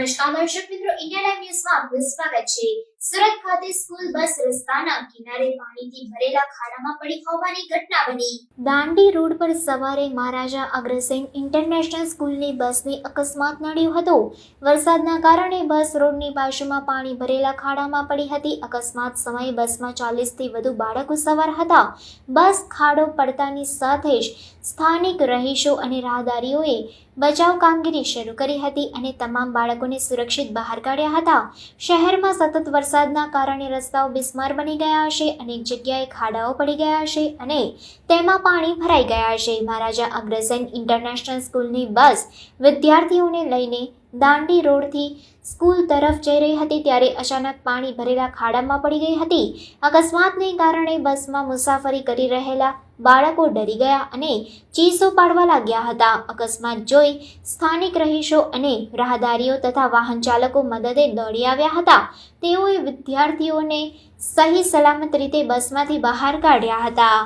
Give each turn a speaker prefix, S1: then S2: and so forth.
S1: નમસ્કાર દર્શક મિત્રો ઇન્ડિયા લાઈવ ન્યૂઝમાં આપનું સ્વાગત છે સુરત ખાતે સ્કૂલ બસ રસ્તાના કિનારે પાણીથી ભરેલા ખાડામાં પડી હોવાની ઘટના બની. દાંડી રોડ પર સવારે મહારાજા અગ્રસેન ઇન્ટરનેશનલ સ્કૂલની બસને અકસ્માત નડ્યો હતો. વરસાદના કારણે બસ રોડની બાજુમાં પાણી ભરેલા ખાડામાં પડી હતી. અકસ્માત સમયે બસમાં ચાલીસથી વધુ બાળકો સવાર હતા. બસ ખાડો પડતાની સાથે જ સ્થાનિક રહીશો અને રાહદારીઓએ બચાવ કામગીરી શરૂ કરી હતી અને તમામ બાળકોને સુરક્ષિત બહાર કાઢ્યા હતા. શહેરમાં સતત વરસાદના કારણે રસ્તાઓ બિસ્માર બની ગયા હશે અનેક જગ્યાએ ખાડાઓ પડી ગયા હશે અને તેમાં પાણી ભરાઈ ગયા હશે. મહારાજા અગ્રસેન ઇન્ટરનેશનલ સ્કૂલની બસ વિદ્યાર્થીઓને લઈને દાંડી રોડથી સ્કૂલ તરફ જઈ રહી હતી ત્યારે અચાનક પાણી ભરેલા ખાડામાં પડી ગઈ હતી. અકસ્માતને કારણે બસમાં મુસાફરી કરી રહેલા બાળકો ડરી ગયા અને ચીસો પાડવા લાગ્યા હતા. અકસ્માત જોઈ સ્થાનિક રહીશો અને રાહદારીઓ તથા વાહન ચાલકો મદદે દોડી આવ્યા હતા. તેઓએ વિદ્યાર્થીઓને સહી સલામત રીતે બસમાંથી બહાર કાઢ્યા હતા.